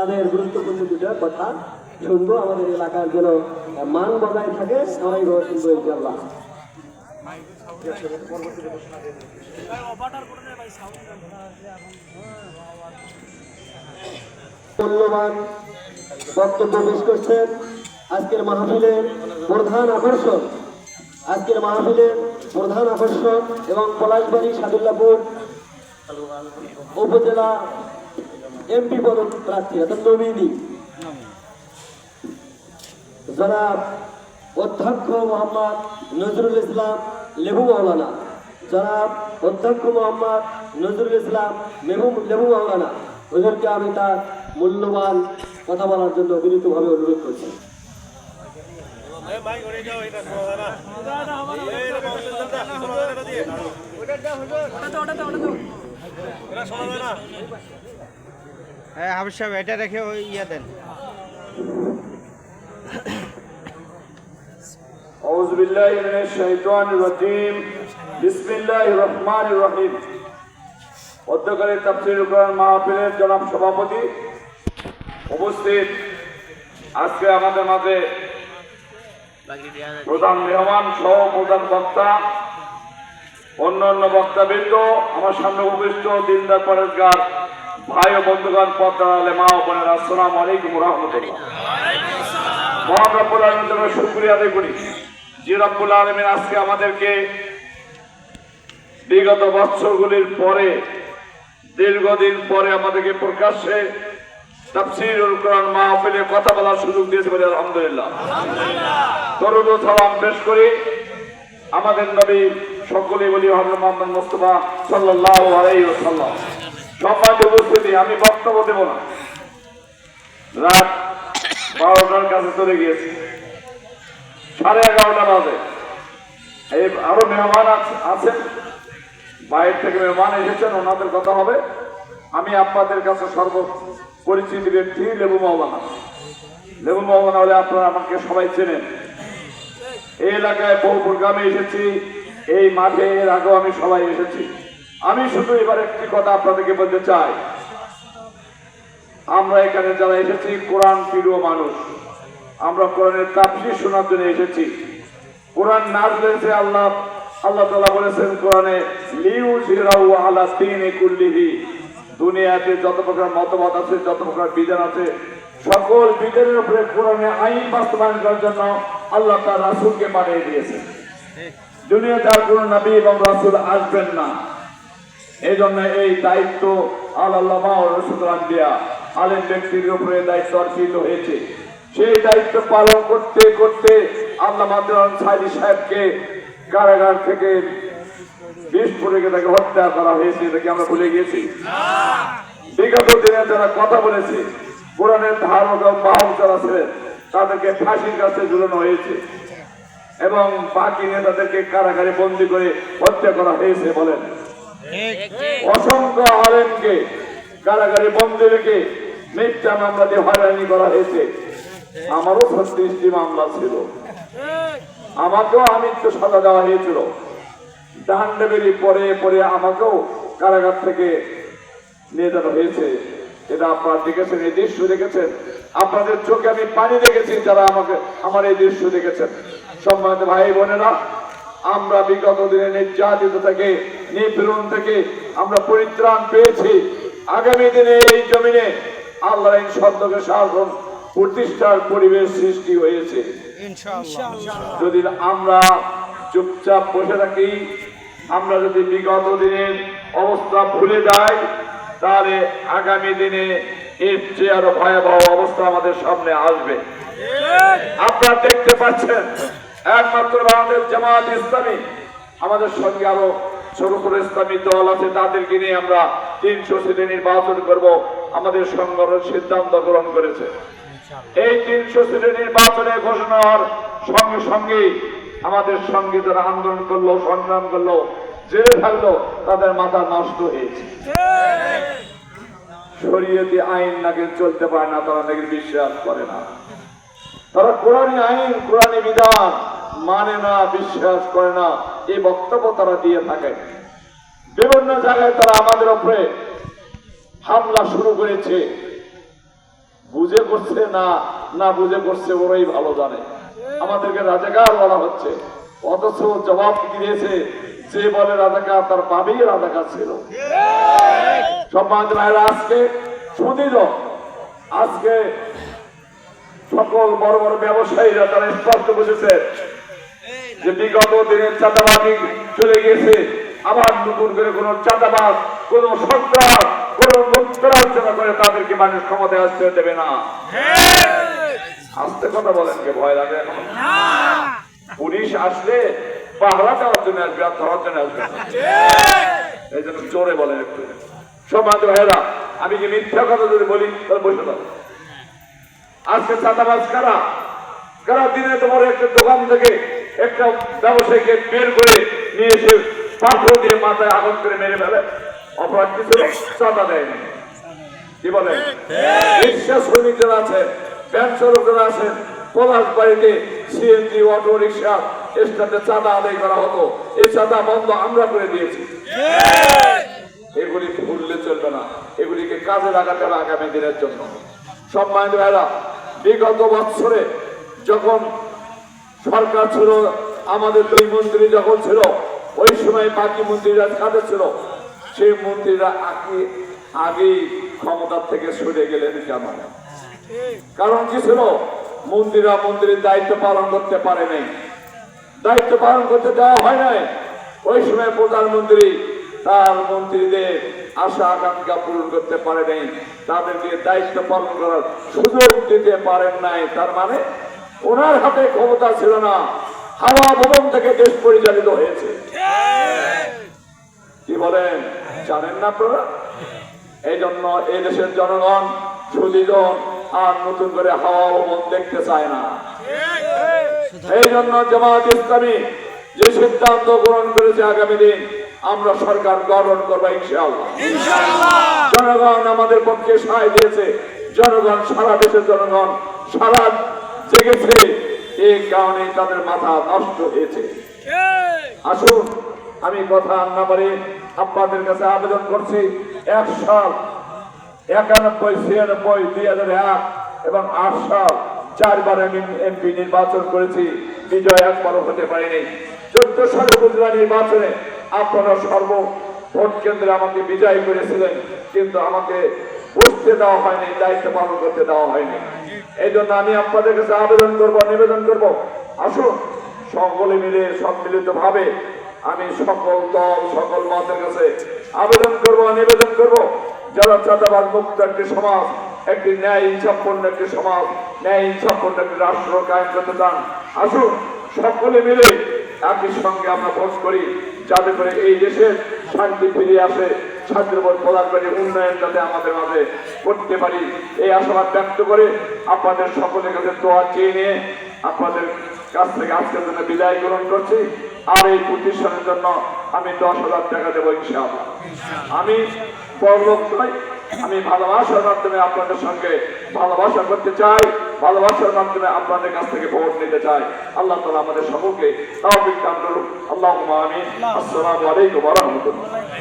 তাদের গুরুত্বপূর্ণ দুটা কথা শুনব, আমাদের এলাকার যেন মান বজায় থাকে, সবাই শুনব ইনশাল্লাহ মূল্যবান বক্তব্য পেশ করছেন আজকের মাহফিলের প্রধান আকর্ষণ আজকের মাহফিলের প্রধান আকর্ষণ এবং পলাশবাড়ি সাদুল্লাপুর উপজেলা এমপি পদ প্রার্থী অর্থাৎ নবীনী জনাব অধ্যক্ষ মোহাম্মদ নজরুল ইসলাম লেবু মাওলানা। জনাব অধ্যক্ষ মোহাম্মদ নজরুল ইসলাম লেবু লেবু মাওলানা। ওদেরকে আমি তার মূল্যবান কথা বলার জন্য বিনীতভাবে অনুরোধ করছি। হ্যাঁ হাবিজ সাহেব এটা রেখে ওই ইয়ে দেন أعوذ بالله من الشيطان الرجيم بسم الله الرحمن الرحيم অধ্যকারী তাফসির কোরআন মাহফিলের জনাব সভাপতি উপস্থিত আজকে আমাদের মাঝে প্রধান মেহমান সহ প্রধান বক্তা অন্য অন্য বক্তাবৃন্দ আমার সামনে উপবিষ্ট দিনদার পরেশগার ভাই ও বন্ধুগণ পদ্মার মা ও বোনের আসসালাম আলাইকুম রহমতুল্লাহ। মহান রব্বুল আলমীর জন্য শুক্রিয়া আদায় করি। যে রব্বুল আলমিন আজকে আমাদেরকে বিগত বৎসরগুলির পরে দীর্ঘদিন পরে আমাদেরকে প্রকাশ্যে তাফসিরুল কোরআন মাহফিলে কথা বলার সুযোগ দিয়েছে বলে আলহামদুলিল্লাহ। দরুদ ও সালাম পেশ করি আমাদের নবী সকলে বলি হজরত মোহাম্মদ মুস্তফা সাল্লাল্লাহু আলাইহি ওয়াসাল্লাম। সম্মানিত উপস্থিতি, আমি বক্তব্য দেব না। রাত বারোটার কাছে চলে গিয়েছি। সাড়ে এগারোটা বাজে। এই আরও মেহমান আছ- আছেন। বাইরে থেকে মেহমান এসেছেন, ওনাদের কথা হবে। আমি আপনাদের কাছে সর্ব পরিচিত ব্যক্তি লেবু মাওলানা। লেবু মাওলানা হলে আপনারা আমাকে সবাই চেনেন। এই এলাকায় বহু প্রোগ্রামে এসেছি। এই মাঠে এর আগেও আমি সবাই এসেছি। আমি শুধু এবার একটি কথা আপনাদেরকে বলতে চাই। আমরা এখানে যারা এসেছি, কোরআন প্রিয় মানুষ, আমরা কোরআনের তাফসির শোনার জন্য এসেছি। কোরআন নাজলেছে আল্লাহ আল্লাহ তাআলা বলেছেন কোরআনে লিউ জিরাউ আলা তিনে কুল্লিহি। দুনিয়াতে যত প্রকার মতবাদ আছে, যত প্রকার বিধান আছে, সকল বিধানের উপরে কোরআনে আইন বাস্তবায়ন করার জন্য আল্লাহ তার রাসূলকে পাঠিয়ে দিয়েছেন। দুনিয়াতে আর কোনো নবী এবং রাসূল আসবেন না। এই জন্য এই দায়িত্ব আল্লাহ রসুল আম্বিয়া আলেম ব্যক্তির উপরে দায়িত্ব অর্পিত হয়েছে। সেই দায়িত্ব পালন করতে করতে আল্লাহ মাদ্রান সাইদি সাহেবকে কারাগার থেকে বিস্ফোরকে তাকে হত্যা করা হয়েছে এটাকে আমরা ভুলে গেছি বিগত দিনে যারা কথা বলেছে, কোরআনের ধারক বাহক যারা ছিলেন, তাদেরকে ফাঁসির কাছে ঝুলানো হয়েছে এবং বাকি নেতাদেরকে কারাগারে বন্দি করে হত্যা করা হয়েছে বলেন। অসংখ্য আলেমকে, কারাগারে বন্দি রেখে মিথ্যা মামলা দিয়ে হয়রানি করা হয়েছে। আমারও ছত্রিশটি মামলা ছিল। আমাকেও আমৃত্যু সাজা দেওয়া হয়েছিল। ডান্ডেবেরি পরে পরে আমাকেও কারাগার থেকে নিয়ে যাওয়া হয়েছে। এটা আপনারা দেখেছেন, এই দৃশ্য দেখেছেন। আপনাদের চোখে আমি পানি দেখেছি, যারা আমাকে, আমার এই দৃশ্য দেখেছেন। সম্মানিত ভাই বোনেরা, আমরা বিগত দিনে নির্যাতিত থেকে নিপীড়ন থেকে আমরা পরিত্রাণ পেয়েছি। আগামী দিনে এই জমিনে আল্লাহ শব্দকে শাসন প্রতিষ্ঠার পরিবেশ সৃষ্টি হয়েছে। যদি আমরা চুপচাপ বসে থাকি আমরা যদি বিগত দিনের অবস্থা ভুলে যাই তাহলে আগামী দিনে এর চেয়ে আরও ভয়াবহ অবস্থা আমাদের সামনে আসবে। আপনারা দেখতে পাচ্ছেন একমাত্র বাংলাদেশ জামাত ইসলামী আমাদের সঙ্গে আরও ইসলামী দল আছে, তাদেরকে নিয়ে আমরা তিনশো নির্বাচন করব। আমাদের সংগঠন সিদ্ধান্ত গ্রহণ করেছে। এই তিনশো সঙ্গে আমাদের সঙ্গে যারা আন্দোলন করল, সংগ্রাম করল জেলে থাকল তাদের মাথা নষ্ট হয়েছে। শরীয়তি আইন নাকি চলতে পারে না, তারা নাকি বিশ্বাস করে না। তারা কোরআনী আইন, কোরআনী বিধান মানে না, বিশ্বাস করে না, এই বক্তব্য তারা দিয়ে থাকে বিভিন্ন জায়গায় তারা আমাদের উপরে হামলা শুরু করেছে। বুঝে করছে না না বুঝে করছে, ওরাই ভালো জানে। আমাদেরকে রাজাকার বলা হচ্ছে। অথচ জবাব দিয়েছে, যে বলে রাজাকার, তার বাবেই রাজাকার ছিল। সম্মানিত ভাইরা, আজকে সুদীর আজকে সকল বড় বড় ব্যবসায়ীরা তারা স্পষ্ট বুঝেছে যে বিগত দিনের চাঁদাবাজি চলে গেছে আবার নতুন করে কোন চাঁদাবাজ, কোন সন্ত্রাস, কোন মুক্তরাজ্যনা করে তাদেরকে মানুষ ক্ষমতায় আসতে দেবে না। আসতে কথা বলেন, কে ভয় লাগে পুলিশ আসলে পাহারা দেওয়ার জন্য আসবে আর ধরার জন্য আসবে এই জন্য চোরে বলেন একটু। সমাজ ভাইয়েরা, আমি কি মিথ্যা কথা যদি বলি, তাহলে বসে দাও। আজকে চাঁদাবাজ কারা? কারা দিনে তোমার একটা দোকান থেকে একটা ব্যবসায়ীকে বের করে নিয়ে এসে পাথর দিয়ে মাথায় আঘাত করে মেরে ফেলে। অপরাধ কিছু চাঁদা দেয়নি। কি বলেন? রিক্সা শ্রমিক যারা আছেন ব্যাংক চালক যারা আছেন পলাশ বাড়িতে সিএনজি অটো রিক্সা স্ট্যান্ডে চাঁদা আদায় করা হতো। এই চাঁদা বন্ধ আমরা করে দিয়েছি। এগুলি ভুললে চলবে না। এগুলিকে কাজে লাগাতে হবে আগামী দিনের জন্য। সম্মানিত ভাইরা বিগত বছরে যখন সরকার ছিল, আমাদের দুই মন্ত্রী যখন ছিল, ওই সময় বাকি মন্ত্রীরা কাদের ছিল। সেই মন্ত্রীরা আগে, আগেই ক্ষমতার থেকে সরে গেলেন কেন কারণ কি ছিল? মন্ত্রীরা মন্ত্রীর দায়িত্ব পালন করতে পারে নাই। দায়িত্ব পালন করতে দেওয়া হয় নাই। ওই সময় প্রধানমন্ত্রী তার মন্ত্রীদের আশা আকাঙ্ক্ষা পূরণ করতে পারে নাই। তাদেরকে দায়িত্ব পালন করার সুযোগ দিতে পারেন নাই। তার মানে ওনার হাতে ক্ষমতা ছিল না। হাওয়া ভবন থেকে দেশ পরিচালিত হয়েছে। কি বলেন? জানেন না আপনারা? এই জন্য এই দেশের জনগণ সুদীজন আর নতুন করে হাওয়া ভবন দেখতে চায় না। এই জন্য জামাত ইসলামী যে সিদ্ধান্ত গ্রহণ করেছে আগামী দিন আমরা সরকার গঠন করব ইনশাআল্লাহ। জনগণ আমাদের পক্ষে সায় দিয়েছে। জনগণ সারা দেশের জনগণ সারা জেগেছে, এই কারণে তাদের মাথা নষ্ট হয়েছে। আসুন, আমি কথা না পারি আপনাদের কাছে আবেদন করছি, এক সাল, একানব্বই, ছিয়ানব্বই, দুই হাজার এক এবং আট সাল চারবার আমি এমপি নির্বাচন করেছি, বিজয় একবারও হতে পারিনি। চোদ্দ সালে গুজরাট নির্বাচনে আপনারা সর্ব ভোট কেন্দ্রে আমাকে বিজয় করেছিলেন, কিন্তু আমাকে বুঝতে দেওয়া হয়নি, দায়িত্ব পালন করতে দেওয়া হয়নি। এই জন্য আমি আপনাদের কাছে আবেদন করব, নিবেদন করব। আসুন, সকলে মিলে সম্মিলিত ভাবে আমি সকল দল, সকল মতের কাছে আবেদন করব, নিবেদন করব। যারা চাঁদাবাদ মুক্ত একটি সমাজ, একটি ন্যায় ইচ্ছাপন্ন একটি সমাজ, ন্যায় ইচ্ছাপন্ন একটি রাষ্ট্র কায়েম করতে চান, আসুন, সকলে মিলে একই সঙ্গে আমরা ভোট করি, যাতে করে এই দেশের শান্তি ফিরিয়ে আসে। শান্তির প্রদান করে, উন্নয়ন যাতে আমাদের মাঝে করতে পারি। এই আশাবাদ ব্যক্ত করে আপনাদের সকলের কাছে দোয়া চেয়ে নিয়ে আপনাদের কাছ থেকে আজকের জন্য বিদায় গ্রহণ করছি। আর এই প্রতিষ্ঠানের জন্য আমি দশ হাজার টাকা দেবো ইনশাআল্লাহ। আমি আমি ভালোবাসার মাধ্যমে আপনাদের সঙ্গে ভালোবাসা করতে চাই, ভালোবাসার মাধ্যমে আপনাদের কাছ থেকে ভোট নিতে চাই। আল্লাহ তালা আমাদের সকলকে তাও বিজ্ঞান করুন আল্লাহ আসসালামু আলাইকুম রহমতুল্লাহ।